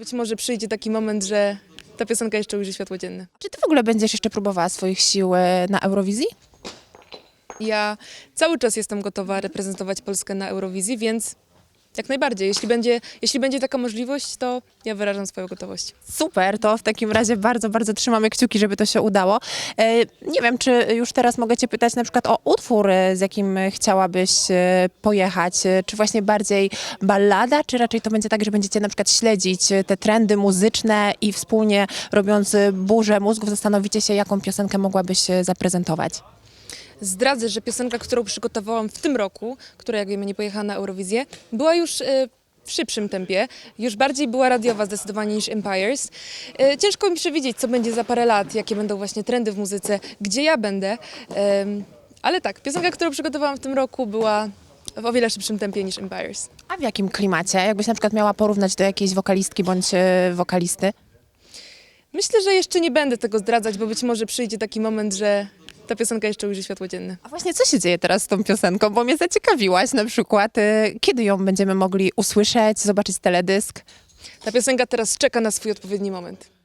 Być może przyjdzie taki moment, że ta piosenka jeszcze ujrzy światło dzienne. Czy ty w ogóle będziesz jeszcze próbowała swoich sił e, na Eurowizji? Ja cały czas jestem gotowa reprezentować Polskę na Eurowizji, więc jak najbardziej. Jeśli będzie, jeśli będzie taka możliwość, to ja wyrażam swoją gotowość. Super, to w takim razie bardzo, bardzo trzymamy kciuki, żeby to się udało. E, Nie wiem, czy już teraz mogę cię pytać na przykład o utwór, e, z jakim chciałabyś e, pojechać. E, Czy właśnie bardziej ballada, czy raczej to będzie tak, że będziecie na przykład śledzić e, te trendy muzyczne i wspólnie robiąc burzę mózgów zastanowicie się, jaką piosenkę mogłabyś zaprezentować? Zdradzę, że piosenka, którą przygotowałam w tym roku, która jak wiemy nie pojechała na Eurowizję, była już e, w szybszym tempie, już bardziej była radiowa zdecydowanie niż Empires. E, Ciężko mi przewidzieć, co będzie za parę lat, jakie będą właśnie trendy w muzyce, gdzie ja będę. Ale tak, piosenka, którą przygotowałam w tym roku była w o wiele szybszym tempie niż Empires. A w jakim klimacie? Jakbyś na przykład miała porównać do jakiejś wokalistki bądź e, wokalisty? Myślę, że jeszcze nie będę tego zdradzać, bo być może przyjdzie taki moment, że ta piosenka jeszcze ujrzy światło dzienne. A właśnie co się dzieje teraz z tą piosenką? Bo mnie zaciekawiłaś na przykład. e, Kiedy ją będziemy mogli usłyszeć, zobaczyć teledysk? Ta piosenka teraz czeka na swój odpowiedni moment.